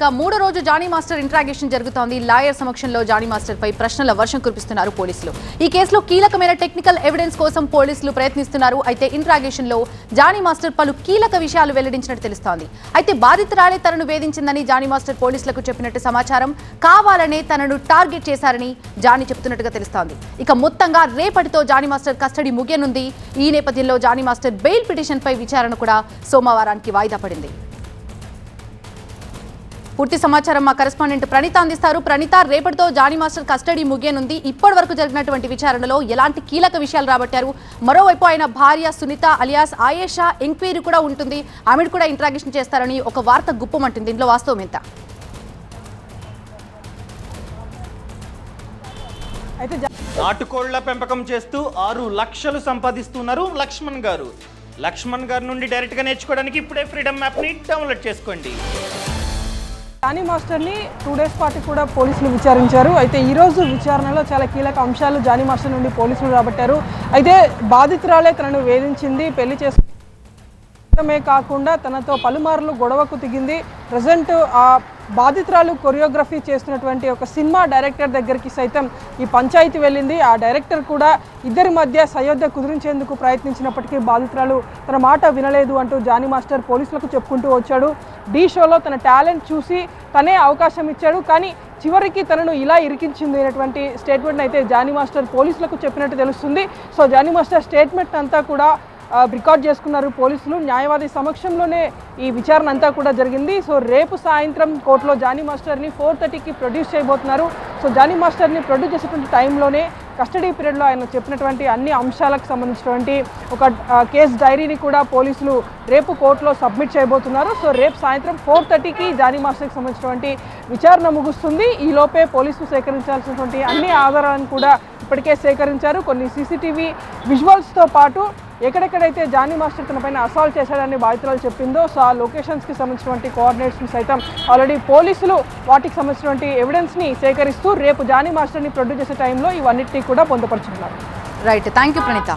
ఇక మూడో రోజు జానీ మాస్టర్ ఇంట్రాగేషన్ జరుగుతోంది. లాయర్ సమక్షంలో జానీ మాస్టర్ పై ప్రశ్నల వర్షం కురిపిస్తున్నారు పోలీసులు. ఈ కేసులో కీలకమైన టెక్నికల్ ఎవిడెన్స్ కోసం పోలీసులు ప్రయత్నిస్తున్నారు. అయితే ఇంట్రాగేషన్లో జానీ మాస్టర్ పలు కీలక విషయాలు వెల్లడించినట్టు తెలుస్తోంది. అయితే బాధితురాలే తనను వేధించిందని జానీ మాస్టర్ పోలీసులకు చెప్పినట్టు సమాచారం కావాలనే తనను టార్గెట్ చేశారని జానీ చెప్తున్నట్టుగా తెలుస్తోంది. ఇక మొత్తంగా రేపటితో జానీ మాస్టర్ కస్టడీ ముగియనుంది. ఈ నేపథ్యంలో జానీ మాస్టర్ బెయిల్ పిటిషన్ పై విచారణ కూడా సోమవారానికి వాయిదా పడింది. పూర్తి సమాచారం మా కరెస్పాండెంట్ ప్రణీత అందిస్తారు. ప్రణీత రేపటితో జానీ మాస్టర్ కస్టడీ ముగియనుంది. ఇప్పటి వరకు జరిగినటువంటి విచారణలో ఎలాంటి కీలక విషయాలు రాబట్టారు? మరోవైపు ఆయన భార్య సునీత అలియాస్ ఆయేషా ఎంక్వైరీ కూడా ఉంటుంది. ఆమెను కూడా ఇంట్రాగేషన్ చేస్తారని ఒక వార్త గుప్పమంటుంది. దీంట్లో వాస్తవం ఎంత? నాటుకోళ్ళ పెంపకం చేస్తూ ఆరు లక్షలు సంపాదిస్తున్నారు లక్ష్మణ్ గారు. లక్ష్మణ్ గారి నుండి డైరెక్ట్గా నేర్చుకోవడానికి ఇప్పుడే ఫ్రీడమ్ యాప్ని డౌన్లోడ్ చేసుకోండి. జానీ మాస్టర్ని టూ డేస్ పాటు కూడా పోలీసులు విచారించారు. అయితే ఈరోజు విచారణలో చాలా కీలక అంశాలు జానీ మాస్టర్ నుండి పోలీసులు రాబట్టారు. అయితే బాధితురాలే తనను వేధించింది పెళ్ళి చేసు కాకుండా తనతో పలుమార్లు గొడవకు దిగింది ప్రజెంట్ ఆ బాధితురాలు కొరియోగ్రఫీ చేస్తున్నటువంటి ఒక సినిమా డైరెక్టర్ దగ్గరికి సైతం ఈ పంచాయతీ వెళ్ళింది. ఆ డైరెక్టర్ కూడా ఇద్దరి మధ్య సయోధ్య కుదిరించేందుకు ప్రయత్నించినప్పటికీ బాధితురాలు తన మాట వినలేదు అంటూ జానీ మాస్టర్ పోలీసులకు చెప్పుకుంటూ వచ్చాడు. డీ షోలో తన టాలెంట్ చూసి తనే అవకాశం ఇచ్చాడు. కానీ చివరికి తనను ఇలా ఇరికించింది అనేటువంటి స్టేట్మెంట్ అయితే జానీ మాస్టర్ పోలీసులకు చెప్పినట్టు తెలుస్తుంది. సో జానీ మాస్టర్ స్టేట్మెంట్ అంతా కూడా రికార్డ్ చేసుకున్నారు పోలీసులు. న్యాయవాది సమక్షంలోనే ఈ విచారణ అంతా కూడా జరిగింది. సో రేపు సాయంత్రం కోర్టులో జానీ మాస్టర్ని ఫోర్ థర్టీకి ప్రొడ్యూస్ చేయబోతున్నారు. సో జానీ మాస్టర్ని ప్రొడ్యూస్ చేసేటువంటి టైంలోనే కస్టడీ పీరియడ్లో ఆయన చెప్పినటువంటి అన్ని అంశాలకు సంబంధించినటువంటి ఒక కేసు కేస్ డైరీని కూడా పోలీసులు రేపు కోర్టులో సబ్మిట్ చేయబోతున్నారు. సో రేపు సాయంత్రం ఫోర్ థర్టీకి జానీ మాస్టర్కి సంబంధించినటువంటి విచారణ ముగుస్తుంది. ఈ లోపే పోలీసులు సేకరించాల్సినటువంటి అన్ని ఆధారాలను కూడా ఇప్పటికే సేకరించారు. కొన్ని సీసీటీవీ విజువల్స్తో పాటు ఎక్కడెక్కడైతే జానీ మాస్టర్ తన పైన అసాల్ట్ చేశాడని బాధితురాలు చెప్పిందో సో ఆ లొకేషన్స్కి సంబంధించినటువంటి కోఆర్డినేట్స్ని సైతం ఆల్రెడీ పోలీసులు వాటికి సంబంధించినటువంటి ఎవిడెన్స్ని సేకరిస్తూ రేపు జానీ మాస్టర్ని ప్రొడ్యూస్ చేసే టైంలో ఇవన్నిటినీ కూడా పొందుపరుచుకున్నారు. Right thank you Praneetha